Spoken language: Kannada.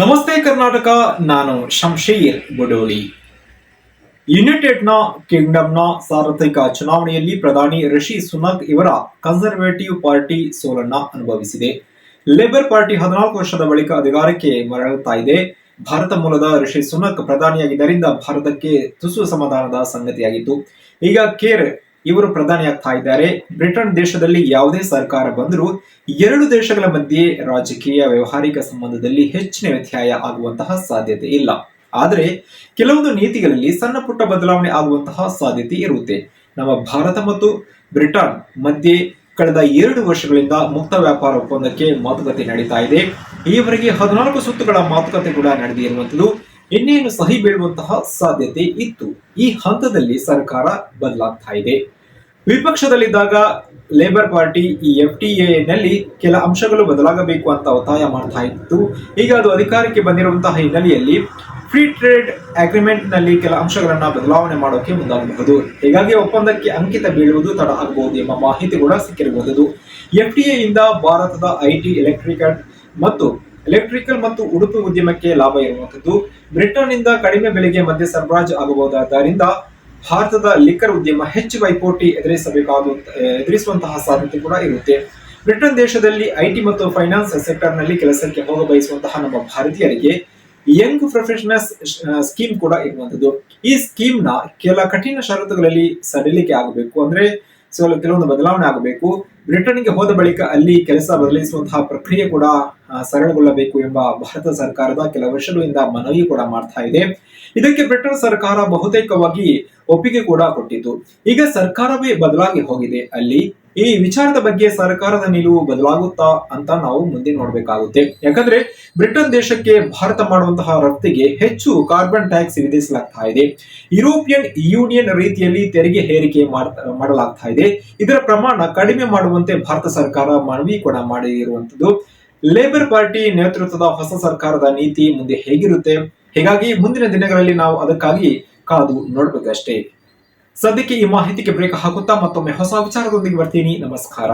ನಮಸ್ತೆ ಕರ್ನಾಟಕ, ನಾನು ಶಂಶೀರ್ನ ಯುನೈಟೆಡ್ನ ಕಿಂಗ್ಡಮ್ನ ಸಾರ್ವತ್ರಿಕ ಚುನಾವಣೆಯಲ್ಲಿ ಪ್ರಧಾನಿ ರಿಷಿ ಸುನಕ್ ಇವರ ಕನ್ಸರ್ವೇಟಿವ್ ಪಾರ್ಟಿ ಸೋಲನ್ನ ಅನುಭವಿಸಿದೆ. ಲೇಬರ್ ಪಾರ್ಟಿ ಹದಿನಾಲ್ಕು ವರ್ಷದ ಬಳಿಕ ಅಧಿಕಾರಕ್ಕೆ ಮರಳುತ್ತಾ ಇದೆ. ಭಾರತ ಮೂಲದ ರಿಷಿ ಸುನಕ್ ಪ್ರಧಾನಿಯಾಗಿದ್ದರಿಂದ ಭಾರತಕ್ಕೆ ತುಸು ಸಮಾಧಾನದ ಸಂಗತಿಯಾಗಿತ್ತು. ಈಗ ಕೇರ್ ಇವರು ಪ್ರಧಾನಿಯಾಗ್ತಾ ಇದ್ದಾರೆ. ಬ್ರಿಟನ್ ದೇಶದಲ್ಲಿ ಯಾವುದೇ ಸರ್ಕಾರ ಬಂದರೂ ಎರಡು ದೇಶಗಳ ಮಧ್ಯೆ ರಾಜಕೀಯ, ವ್ಯವಹಾರಿಕ ಸಂಬಂಧದಲ್ಲಿ ಹೆಚ್ಚಿನ ವ್ಯತ್ಯಾಯ ಆಗುವಂತಹ ಸಾಧ್ಯತೆ ಇಲ್ಲ. ಆದರೆ ಕೆಲವೊಂದು ನೀತಿಗಳಲ್ಲಿ ಸಣ್ಣ ಪುಟ್ಟ ಬದಲಾವಣೆ ಆಗುವಂತಹ ಸಾಧ್ಯತೆ ಇರುತ್ತೆ. ನಮ್ಮ ಭಾರತ ಮತ್ತು ಬ್ರಿಟನ್ ಮಧ್ಯೆ ಕಳೆದ ಎರಡು ವರ್ಷಗಳಿಂದ ಮುಕ್ತ ವ್ಯಾಪಾರ ಒಪ್ಪಂದಕ್ಕೆ ಮಾತುಕತೆ ನಡೀತಾ ಇದೆ. ಈವರೆಗೆ ಹದಿನಾಲ್ಕು ಸುತ್ತುಗಳ ಮಾತುಕತೆ ಕೂಡ ನಡೆದಿರುವಂತದ್ದು ಇನ್ನೇನು ಸಹಿ ಬೀಳುವಂತಹ ಸಾಧ್ಯತೆ ಇತ್ತು. ಈ ಹಂತದಲ್ಲಿ ಸರ್ಕಾರ ಬದಲಾಗ್ತಾ ಇದೆ. ವಿಪಕ್ಷದಲ್ಲಿದ್ದಾಗ ಲೇಬರ್ ಪಾರ್ಟಿ ಈ ಎಫ್ ಟಿ ನಲ್ಲಿ ಕೆಲ ಅಂಶಗಳು ಬದಲಾಗಬೇಕು ಅಂತ ಒತ್ತಾಯ ಮಾಡ್ತಾ ಇತ್ತು. ಈಗ ಅದು ಅಧಿಕಾರಕ್ಕೆ ಬಂದಿರುವಂತಹ ಹಿನ್ನೆಲೆಯಲ್ಲಿ ಫ್ರೀ ಟ್ರೇಡ್ ಅಗ್ರಿಮೆಂಟ್ನಲ್ಲಿ ಕೆಲ ಅಂಶಗಳನ್ನ ಬದಲಾವಣೆ ಮಾಡೋಕೆ ಮುಂದಾಗಬಹುದು. ಹೀಗಾಗಿ ಒಪ್ಪಂದಕ್ಕೆ ಅಂಕಿತ ಬೀಳುವುದು ತಡ ಆಗಬಹುದು ಎಂಬ ಮಾಹಿತಿ ಕೂಡ ಸಿಕ್ಕಿರಬಹುದು ಎಫ್ ಟಿ ಇಂದ ಭಾರತದ ಐಟಿ ಎಲೆಕ್ಟ್ರಿಕಲ್ ಮತ್ತು ಎಲೆಕ್ಟ್ರಿಕಲ್ ಮತ್ತು ಉಡುಪು ಉದ್ಯಮಕ್ಕೆ ಲಾಭ ಇರುವಂತದ್ದು ಬ್ರಿಟನ್ ಇಂದ ಕಡಿಮೆ ಬೆಲೆಗೆ ಮಧ್ಯ ಸರಬರಾಜು ಆಗಬಹುದಾದ್ದರಿಂದ ಭಾರತದ ಲಿಕ್ಕರ್ ಉದ್ಯಮ ಹೆಚ್ಚು ಪೈಪೋಟಿ ಎದುರಿಸಬೇಕಾದ, ಎದುರಿಸುವಂತಹ ಸಾಧ್ಯತೆ ಕೂಡ ಇರುತ್ತೆ. ಬ್ರಿಟನ್ ದೇಶದಲ್ಲಿ ಐಟಿ ಮತ್ತು ಫೈನಾನ್ಸ್ ಸೆಕ್ಟರ್ನಲ್ಲಿ ಕೆಲಸಕ್ಕೆ ಹೋಗ ಬಯಸುವಂತಹ ನಮ್ಮ ಭಾರತೀಯರಿಗೆ ಯಂಗ್ ಪ್ರೊಫೆಷನಲ್ಸ್ ಸ್ಕೀಮ್ ಕೂಡ ಇರುವಂತದ್ದು ಈ ಸ್ಕೀಮ್ನ ಕೆಲ ಕಠಿಣ ಷರತ್ತುಗಳಲ್ಲಿ ಸಡಿಲಿಕೆ ಆಗಬೇಕು. ಅಂದ್ರೆ ಕೆಲವೊಂದು ಬದಲಾವಣೆ ಆಗಬೇಕು. ಬ್ರಿಟನ್ಗೆ ಹೋದ ಬಳಿಕ ಅಲ್ಲಿ ಕೆಲಸ ಬದಲಿಸುವಂತಹ ಪ್ರಕ್ರಿಯೆ ಕೂಡ ಸರಳಗೊಳ್ಳಬೇಕು ಎಂಬ ಭಾರತ ಸರ್ಕಾರದ ಕೆಲ ವರ್ಷಗಳಿಂದ ಮನವಿ ಕೂಡ ಮಾಡ್ತಾ ಇದೆ. ಇದಕ್ಕೆ ಬ್ರಿಟನ್ ಸರ್ಕಾರ ಬಹುತೇಕವಾಗಿ ಒಪ್ಪಿಗೆ ಕೂಡ ಕೊಟ್ಟಿತು ಈಗ ಸರ್ಕಾರವೇ ಬದಲಾಗಿ ಹೋಗಿದೆ. ಅಲ್ಲಿ ಈ ವಿಚಾರದ ಬಗ್ಗೆ ಸರ್ಕಾರದ ನಿಲುವು ಬದಲಾಗುತ್ತಾ ಅಂತ ನಾವು ಮುಂದೆ ನೋಡಬೇಕಾಗುತ್ತೆ. ಯಾಕಂದ್ರೆ ಬ್ರಿಟನ್ ದೇಶಕ್ಕೆ ಭಾರತ ಮಾಡುವಂತಹ ರಫ್ತಿಗೆ ಹೆಚ್ಚು ಕಾರ್ಬನ್ ಟ್ಯಾಕ್ಸ್ ವಿಧಿಸಲಾಗ್ತಾ ಇದೆ. ಯುರೋಪಿಯನ್ ಯೂನಿಯನ್ ರೀತಿಯಲ್ಲಿ ತೆರಿಗೆ ಹೇರಿಕೆ ಮಾಡಲಾಗ್ತಾ ಇದೆ. ಇದರ ಪ್ರಮಾಣ ಕಡಿಮೆ ಮಾಡುವಂತೆ ಭಾರತ ಸರ್ಕಾರ ಮನವಿ ಕೂಡ ಮಾಡಿರುವಂತದ್ದು ಲೇಬರ್ ಪಾರ್ಟಿ ನೇತೃತ್ವದ ಹೊಸ ಸರ್ಕಾರದ ನೀತಿ ಮುಂದೆ ಹೇಗಿರುತ್ತೆ? ಹೀಗಾಗಿ ಮುಂದಿನ ದಿನಗಳಲ್ಲಿ ನಾವು ಅದಕ್ಕಾಗಿ ಕಾದು ನೋಡ್ಬೇಕಷ್ಟೇ. ಸದ್ಯಕ್ಕೆ ಈ ಮಾಹಿತಿಗೆ ಬ್ರೇಕ್ ಹಾಕುತ್ತಾ ಮತ್ತೊಮ್ಮೆ ಹೊಸ ವಿಚಾರದೊಂದಿಗೆ ಬರ್ತೀನಿ. ನಮಸ್ಕಾರ.